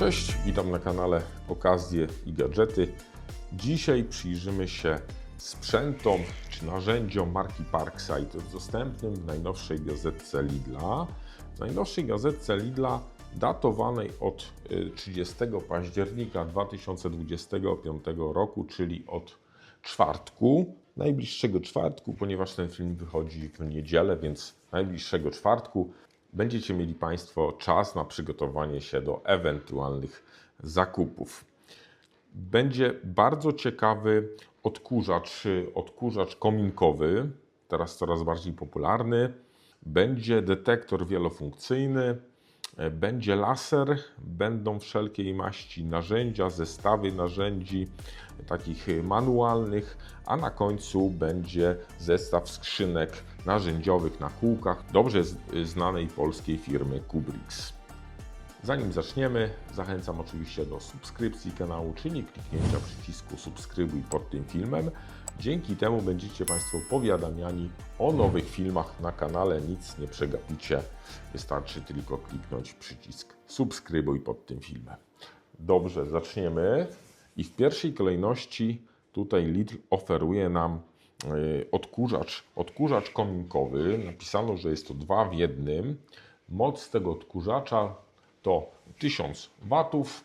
Cześć, witam na kanale Okazje i Gadżety. Dzisiaj przyjrzymy się sprzętom czy narzędziom marki Parkside dostępnym w najnowszej gazetce Lidla. W najnowszej gazetce Lidla datowanej od y, 30 października 2025 roku, czyli od czwartku, najbliższego czwartku, ponieważ ten film wychodzi w niedzielę, więc najbliższego czwartku będziecie mieli Państwo czas na przygotowanie się do ewentualnych zakupów. Będzie bardzo ciekawy odkurzacz, odkurzacz kominkowy, teraz coraz bardziej popularny. Będzie detektor wielofunkcyjny, będzie laser, będą wszelkiej maści narzędzia, zestawy narzędzi takich manualnych, a na końcu będzie zestaw skrzynek narzędziowych na kółkach dobrze znanej polskiej firmy Kubrix. Zanim zaczniemy, zachęcam oczywiście do subskrypcji kanału, czyli kliknięcia przycisku subskrybuj pod tym filmem. Dzięki temu będziecie Państwo powiadamiani o nowych filmach na kanale, nic nie przegapicie. Wystarczy tylko kliknąć przycisk subskrybuj pod tym filmem. Dobrze, zaczniemy. I w pierwszej kolejności tutaj Lidl oferuje nam y, odkurzacz, odkurzacz kominkowy. Napisano, że jest to dwa w jednym. Moc tego odkurzacza to 1000 watów.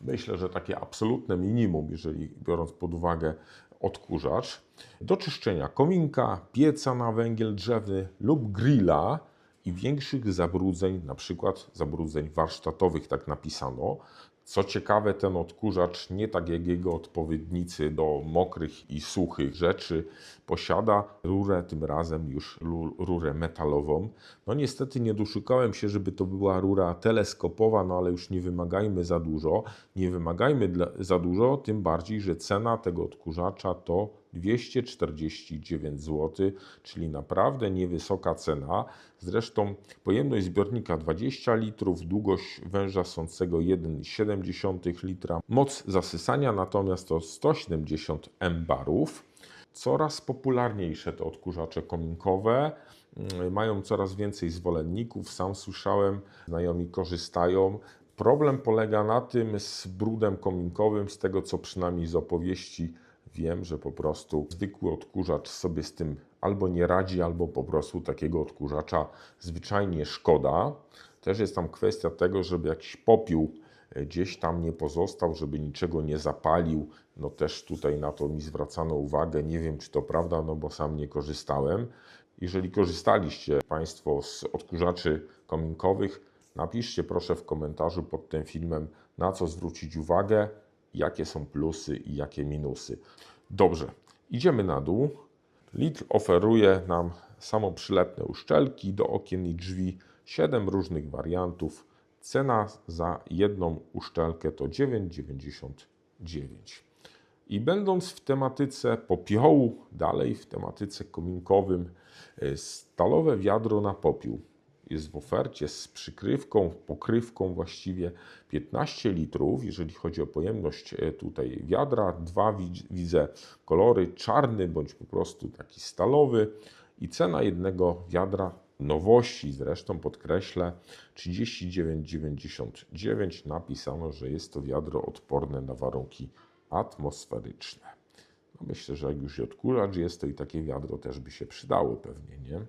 Myślę, że takie absolutne minimum, jeżeli biorąc pod uwagę odkurzacz. Do czyszczenia kominka, pieca na węgiel drzewny lub grilla i większych zabrudzeń, na przykład zabrudzeń warsztatowych, tak napisano. Co ciekawe, ten odkurzacz, nie tak jak jego odpowiednicy do mokrych i suchych rzeczy, posiada rurę, tym razem już rurę metalową. No niestety nie doszukałem się, żeby to była rura teleskopowa, no ale już nie wymagajmy za dużo. Nie wymagajmy za dużo, tym bardziej, że cena tego odkurzacza to 249 zł, czyli naprawdę niewysoka cena. Zresztą pojemność zbiornika 20 litrów, długość węża sącego 1,7 litra, moc zasysania natomiast to 170 M barów. Coraz popularniejsze te odkurzacze kominkowe. mm, Mają coraz więcej zwolenników. Sam słyszałem, znajomi korzystają. Problem polega na tym z brudem kominkowym, z tego co przynajmniej z opowieści wiem, że po prostu zwykły odkurzacz sobie z tym albo nie radzi, albo po prostu takiego odkurzacza zwyczajnie szkoda. Też jest tam kwestia tego, żeby jakiś popiół e, gdzieś tam nie pozostał, żeby niczego nie zapalił. No też tutaj na to mi zwracano uwagę. Nie wiem, czy to prawda, no bo sam nie korzystałem. Jeżeli korzystaliście Państwo z odkurzaczy kominkowych, napiszcie proszę w komentarzu pod tym filmem, na co zwrócić uwagę, jakie są plusy i jakie minusy. Dobrze, idziemy na dół. Lidl oferuje nam samoprzylepne uszczelki do okien i drzwi, 7 różnych wariantów. Cena za jedną uszczelkę to 9,99. I będąc w tematyce popiołu, dalej w tematyce kominkowym, y, stalowe wiadro na popiół jest w ofercie z przykrywką, pokrywką właściwie 15 litrów, jeżeli chodzi o pojemność e, tutaj wiadra. Dwa widz- widzę kolory, czarny bądź po prostu taki stalowy i cena jednego wiadra nowości zresztą podkreślę 39,99 napisano, że jest to wiadro odporne na warunki atmosferyczne. No myślę, że jak już i odkurzacz jest, to i takie wiadro też by się przydało pewnie, nie?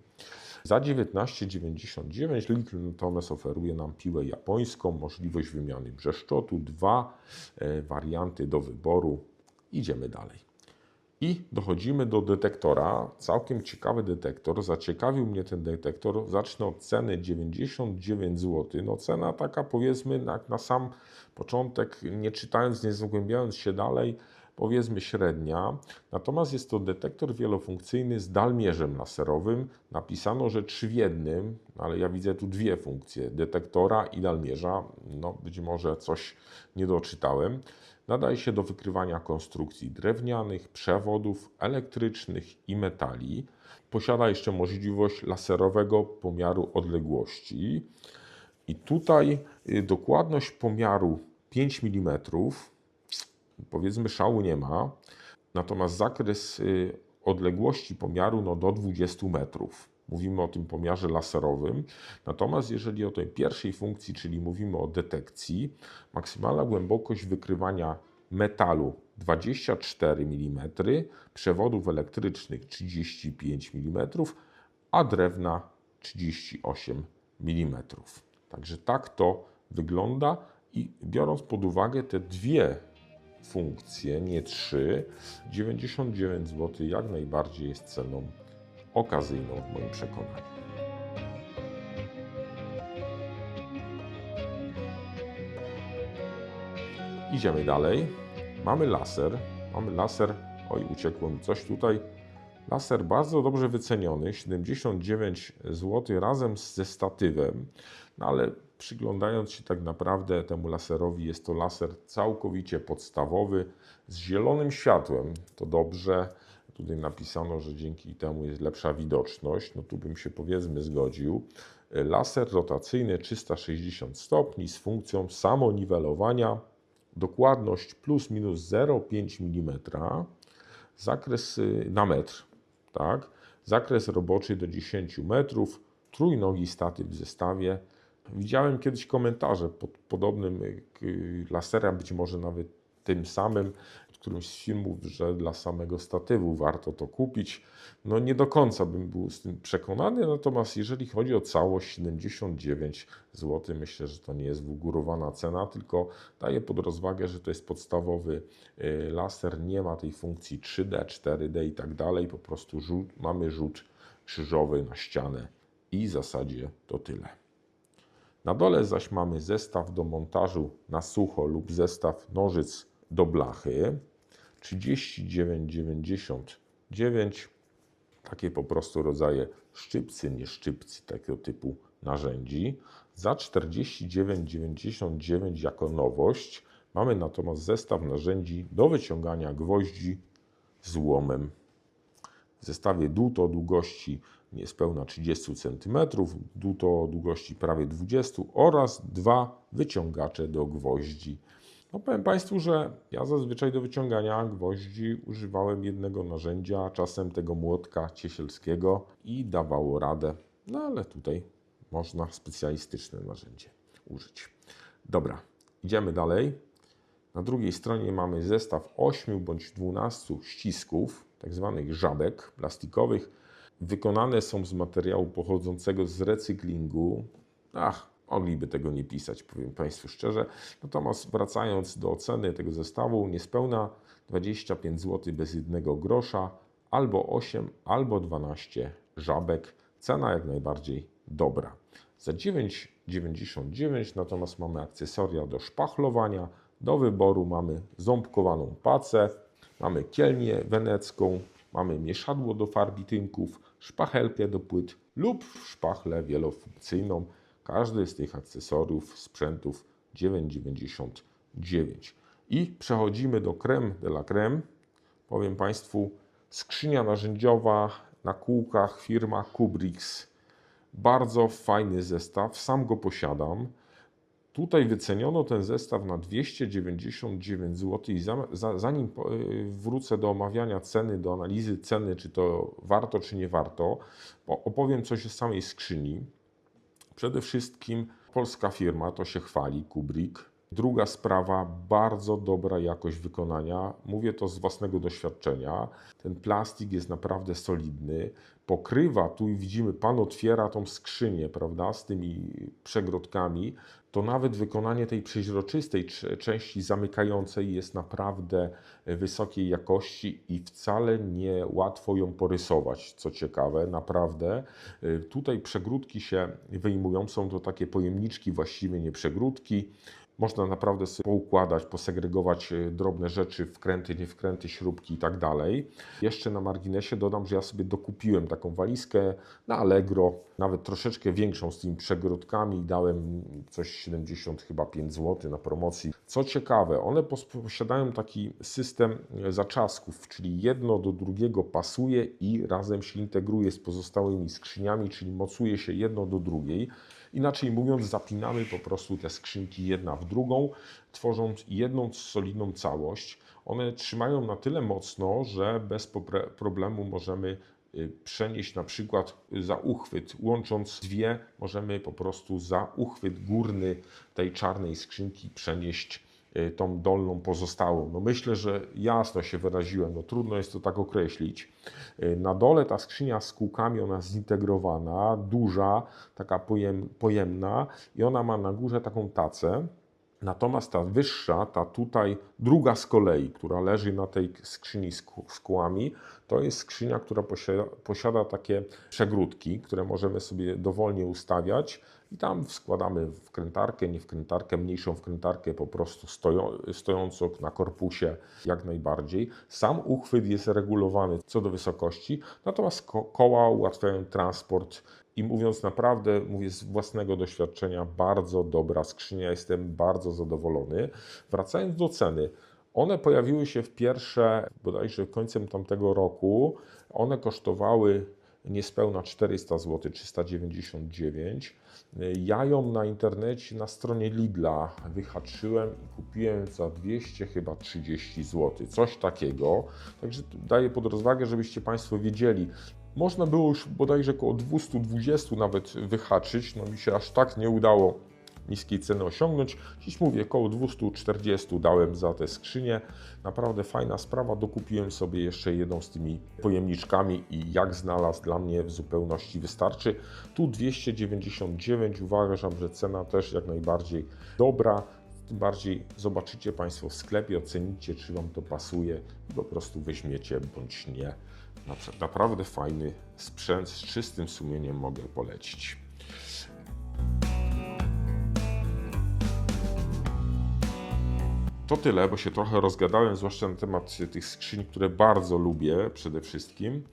Za 19,99 Lidl natomiast oferuje nam piłę japońską, możliwość wymiany brzeszczotu, dwa e, warianty do wyboru. Idziemy dalej. I dochodzimy do detektora. Całkiem ciekawy detektor. Zaciekawił mnie ten detektor. Zacznę od ceny 99 zł. No cena taka powiedzmy na, na sam początek, nie czytając, nie zagłębiając się dalej, powiedzmy średnia. Natomiast jest to detektor wielofunkcyjny z dalmierzem laserowym. Napisano, że trzy w jednym, ale ja widzę tu dwie funkcje: detektora i dalmierza. No być może coś nie doczytałem. Nadaje się do wykrywania konstrukcji drewnianych, przewodów elektrycznych i metali. Posiada jeszcze możliwość laserowego pomiaru odległości. I tutaj y, dokładność pomiaru 5 mm, powiedzmy szału nie ma, natomiast zakres y, odległości pomiaru no, do 20 metrów. mówimy o tym pomiarze laserowym. Natomiast jeżeli o tej pierwszej funkcji, czyli mówimy o detekcji, maksymalna głębokość wykrywania metalu 24 mm, przewodów elektrycznych 35 mm, a drewna 38 mm. Także tak to wygląda i biorąc pod uwagę te dwie funkcje, nie trzy, 99 zł jak najbardziej jest ceną okazyjną w moim przekonaniu. Idziemy dalej. Mamy laser. Mamy laser. Oj, uciekło mi coś tutaj. Laser bardzo dobrze wyceniony, 79 zł razem ze statywem, no ale przyglądając się tak naprawdę temu laserowi, jest to laser całkowicie podstawowy z zielonym światłem. To dobrze. Tutaj napisano, że dzięki temu jest lepsza widoczność. No tu bym się powiedzmy zgodził. Laser rotacyjny 360 stopni z funkcją samoniwelowania. Dokładność plus minus 0,5 mm. Zakres y, na metr. Tak? Zakres roboczy do 10 metrów. Trójnogi statyw w zestawie. Widziałem kiedyś komentarze pod podobnym y, laserem, być może nawet tym samym, którymś z filmów, że dla samego statywu warto to kupić. No nie do końca bym był z tym przekonany, natomiast jeżeli chodzi o całość 79 zł, myślę, że to nie jest wygórowana cena, tylko daje pod rozwagę, że to jest podstawowy y, laser, nie ma tej funkcji 3D, 4D i tak dalej, po prostu rzut, mamy rzut krzyżowy na ścianę i w zasadzie to tyle. Na dole zaś mamy zestaw do montażu na sucho lub zestaw nożyc do blachy. 39,99. Takie po prostu rodzaje szczypcy, nie szczypcy, takiego typu narzędzi. Za 49,99 jako nowość mamy natomiast zestaw narzędzi do wyciągania gwoździ z łomem. W zestawie dłuto o długości niespełna 30 cm, dłuto o długości prawie 20 oraz dwa wyciągacze do gwoździ no powiem Państwu, że ja zazwyczaj do wyciągania gwoździ używałem jednego narzędzia, czasem tego młotka ciesielskiego i dawało radę. No ale tutaj można specjalistyczne narzędzie użyć. Dobra, idziemy dalej. Na drugiej stronie mamy zestaw 8 bądź 12 ścisków, tak zwanych żabek plastikowych. Wykonane są z materiału pochodzącego z recyklingu. Ach, Mogliby tego nie pisać, powiem Państwu szczerze. Natomiast wracając do oceny tego zestawu, niespełna 25 zł bez jednego grosza, albo 8, albo 12 żabek. Cena jak najbardziej dobra. Za 9,99 natomiast mamy akcesoria do szpachlowania. Do wyboru mamy ząbkowaną pacę, mamy kielnię wenecką, mamy mieszadło do farbi tynków, szpachelkę do płyt lub szpachlę wielofunkcyjną. Każdy z tych akcesoriów, sprzętów 9,99. I przechodzimy do creme de la creme. Powiem Państwu, skrzynia narzędziowa na kółkach firma Kubrix. Bardzo fajny zestaw, sam go posiadam. Tutaj wyceniono ten zestaw na 299 zł i za, za, zanim y, wrócę do omawiania ceny, do analizy ceny, czy to warto, czy nie warto, opowiem coś o samej skrzyni. Przede wszystkim polska firma, to się chwali, Kubrick. Druga sprawa, bardzo dobra jakość wykonania. Mówię to z własnego doświadczenia. Ten plastik jest naprawdę solidny. Pokrywa, tu widzimy, pan otwiera tą skrzynię, prawda, z tymi przegrodkami. To nawet wykonanie tej przeźroczystej części zamykającej jest naprawdę wysokiej jakości i wcale nie łatwo ją porysować, co ciekawe, naprawdę. Tutaj przegródki się wyjmują, są to takie pojemniczki, właściwie nie przegródki. Można naprawdę sobie poukładać, posegregować e, drobne rzeczy, wkręty, nie wkręty, śrubki i tak dalej. Jeszcze na marginesie dodam, że ja sobie dokupiłem taką walizkę na Allegro, nawet troszeczkę większą z tymi przegródkami. Dałem coś 70 chyba 5 zł na promocji. Co ciekawe, one posiadają taki system e, zaczasków, czyli jedno do drugiego pasuje i razem się integruje z pozostałymi skrzyniami, czyli mocuje się jedno do drugiej. Inaczej mówiąc, zapinamy po prostu te skrzynki jedna w drugą, tworząc jedną solidną całość. One trzymają na tyle mocno, że bez problemu możemy y, przenieść na przykład za uchwyt. Łącząc dwie, możemy po prostu za uchwyt górny tej czarnej skrzynki przenieść y, tą dolną pozostałą. No myślę, że jasno się wyraziłem, no trudno jest to tak określić. Y, Na dole ta skrzynia z kółkami, ona zintegrowana, duża, taka pojem, pojemna i ona ma na górze taką tacę. Natomiast ta wyższa, ta tutaj druga z kolei, która leży na tej skrzyni z, kółami, to jest skrzynia, która posiada, posiada takie przegródki, które możemy sobie dowolnie ustawiać i tam składamy wkrętarkę, nie wkrętarkę, mniejszą wkrętarkę po prostu stoją, stojącą na korpusie jak najbardziej. Sam uchwyt jest regulowany co do wysokości, natomiast ko- koła ułatwiają transport i mówiąc naprawdę, mówię z własnego doświadczenia, bardzo dobra skrzynia, jestem bardzo zadowolony. Wracając do ceny, one pojawiły się w pierwsze, bodajże końcem tamtego roku. One kosztowały niespełna 400 zł, 399. Ja ją na internecie, na stronie Lidla wyhaczyłem i kupiłem za 200 chyba 30 zł, coś takiego. Także daję pod rozwagę, żebyście Państwo wiedzieli. Można było już bodajże około 220 nawet wyhaczyć, no mi się aż tak nie udało niskiej ceny osiągnąć. Dziś mówię, około 240 dałem za tę skrzynię. Naprawdę fajna sprawa. Dokupiłem sobie jeszcze jedną z tymi pojemniczkami i jak znalazł dla mnie w zupełności wystarczy. Tu 299 uważam, że cena też jak najbardziej dobra. Bardziej zobaczycie Państwo w sklepie, ocenicie, czy Wam to pasuje i po prostu weźmiecie bądź nie. Napra- Naprawdę fajny sprzęt z czystym sumieniem mogę polecić. To tyle, bo się trochę rozgadałem, zwłaszcza na temat tych skrzyń, które bardzo lubię przede wszystkim.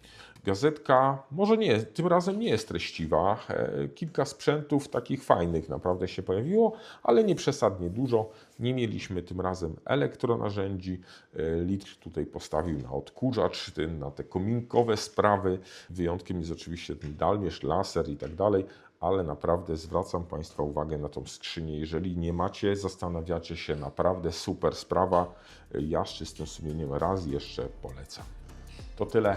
Gazetka może nie, tym razem nie jest treściwa. E, Kilka sprzętów takich fajnych naprawdę się pojawiło, ale nie przesadnie dużo. Nie mieliśmy tym razem elektronarzędzi. E, Litr tutaj postawił na odkurzacz, na te kominkowe sprawy. Wyjątkiem jest oczywiście ten dalmierz, laser i tak dalej, ale naprawdę zwracam Państwa uwagę na tą skrzynię. Jeżeli nie macie, zastanawiacie się, naprawdę super sprawa. Ja z czystym sumieniem raz jeszcze polecam. To tyle.